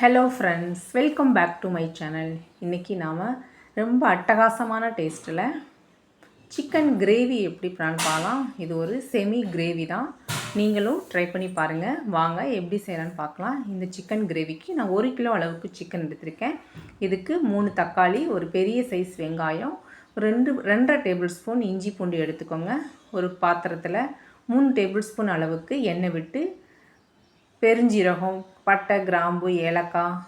Hello friends welcome back to my channel இன்றைக்கி நாம் ரொம்ப அட்டகாசமான டேஸ்ட்டில் சிக்கன் கிரேவி எப்படி பிளான் பார்க்கலாம் இது ஒரு செமி கிரேவி தான். நீங்களும் ட்ரை பண்ணி பாருங்கள் வாங்க எப்படி செய்யலான்னு பார்க்கலாம். இந்த சிக்கன் கிரேவிக்கு நான் ஒரு கிலோ அளவுக்கு சிக்கன் எடுத்திருக்கேன். இதுக்கு மூணு தக்காளி ஒரு பெரிய சைஸ் வெங்காயம் ரெண்டு ரெண்டரை டேபிள் ஸ்பூன் இஞ்சி பூண்டு எடுத்துக்கோங்க. ஒரு பாத்திரத்தில் மூணு டேபிள் ஸ்பூன் அளவுக்கு எண்ணெய் விட்டு பெருஞ்சீரகம் பட்டை கிராம்பு ஏலக்காய்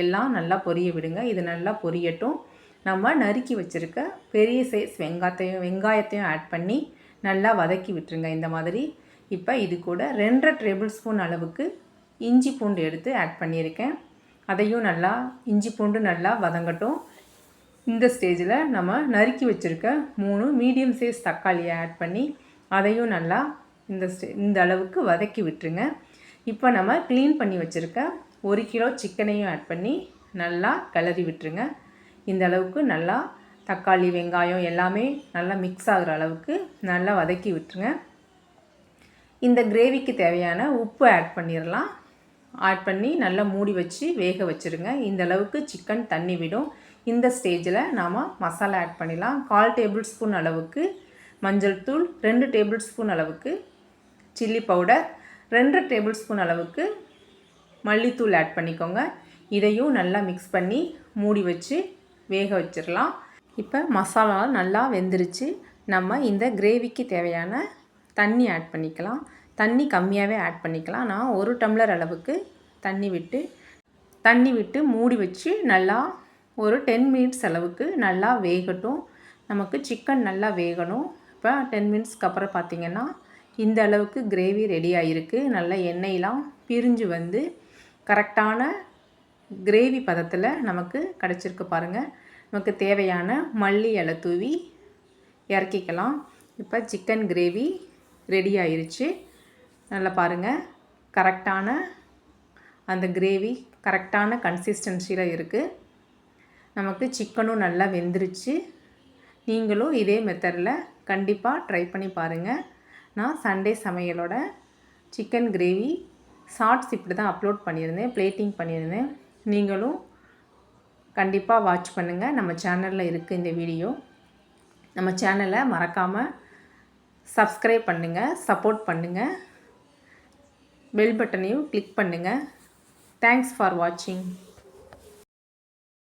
எல்லாம் நல்லா பொரிய விடுங்க. இது நல்லா பொரியட்டும். நம்ம நறுக்கி வச்சுருக்க பெரிய சைஸ் வெங்காயத்தையும் வெங்காயத்தையும் ஆட் பண்ணி நல்லா வதக்கி விட்டுருங்க இந்த மாதிரி. இப்போ இது கூட ரெண்டரை டேபிள் ஸ்பூன் அளவுக்கு இஞ்சி பூண்டு எடுத்து ஆட் பண்ணியிருக்கேன். அதையும் நல்லா இஞ்சி பூண்டு நல்லா வதங்கட்டும். இந்த ஸ்டேஜில் நம்ம நறுக்கி வச்சுருக்க மூணு மீடியம் சைஸ் தக்காளியை ஆட் பண்ணி அதையும் நல்லா இந்த ஸ்டே இந்த அளவுக்கு வதக்கி விட்டுருங்க. இப்போ நம்ம க்ளீன் பண்ணி வச்சுருக்க ஒரு கிலோ சிக்கனையும் ஆட் பண்ணி நல்லா கிளறி விட்டுருங்க. இந்த அளவுக்கு நல்லா தக்காளி வெங்காயம் எல்லாமே நல்லா மிக்ஸ் ஆகிற அளவுக்கு நல்லா வதக்கி விட்டுருங்க. இந்த கிரேவிக்கு தேவையான உப்பு ஆட் பண்ணிடலாம் ஆட் பண்ணி நல்லா மூடி வச்சு வேக வச்சுருங்க. இந்த அளவுக்கு சிக்கன் தண்ணி விடும். இந்த ஸ்டேஜில் நாம் மசாலா ஆட் பண்ணிடலாம் கால் டேபிள் ஸ்பூன் அளவுக்கு மஞ்சள் தூள் ரெண்டு டேபிள் ஸ்பூன் அளவுக்கு சில்லி பவுடர் ரெண்டு டேபிள் ஸ்பூன் அளவுக்கு மல்லித்தூள் ஆட் பண்ணிக்கோங்க. இதையும் நல்லா மிக்ஸ் பண்ணி மூடி வச்சு வேக வச்சிடலாம். இப்போ மசாலா நல்லா வெந்துருச்சு. நம்ம இந்த கிரேவிக்கு தேவையான தண்ணி ஆட் பண்ணிக்கலாம். தண்ணி கம்மியாகவே ஆட் பண்ணிக்கலாம். நான் ஒரு டம்ளர் அளவுக்கு தண்ணி விட்டு தண்ணி விட்டு மூடி வச்சு நல்லா ஒரு டென் மினிட்ஸ் அளவுக்கு நல்லா வேகட்டும். நமக்கு சிக்கன் நல்லா வேகணும். இப்போ டென் மினிட்ஸ்க்கு அப்புறம் பார்த்திங்கன்னா இந்த அளவுக்கு கிரேவி ரெடி ஆகிருக்கு நல்ல எண்ணெயெலாம் பிரிஞ்சு வந்து கரெக்டான கிரேவி பதத்தில் நமக்கு கிடச்சிருக்கு பாருங்கள் நமக்கு தேவையான மல்லி இலை தூவி இறக்கிக்கலாம். இப்போ சிக்கன் கிரேவி ரெடி ஆயிருச்சு. நல்லா பாருங்கள் கரெக்டான அந்த கிரேவி கரெக்டான கன்சிஸ்டன்சியில் இருக்குது நமக்கு சிக்கனும் நல்லா வெந்துருச்சு. நீங்களும் இதே மெத்தடில் கண்டிப்பாக ட்ரை பண்ணி பாருங்கள் நான் சண்டே சமையலோட சிக்கன் கிரேவி ஷார்ட்ஸ் இப்படி தான் அப்லோட் பண்ணியிருந்தேன் ப்ளேட்டிங் பண்ணியிருந்தேன். நீங்களும் கண்டிப்பாக வாட்ச் பண்ணுங்கள் நம்ம சேனலில் இருக்குது இந்த வீடியோ நம்ம சேனலை மறக்காமல் சப்ஸ்கிரைப் பண்ணுங்கள் சப்போர்ட் பண்ணுங்கள் பெல் பட்டனையும் கிளிக் பண்ணுங்கள் தேங்க்ஸ் ஃபார் வாட்சிங்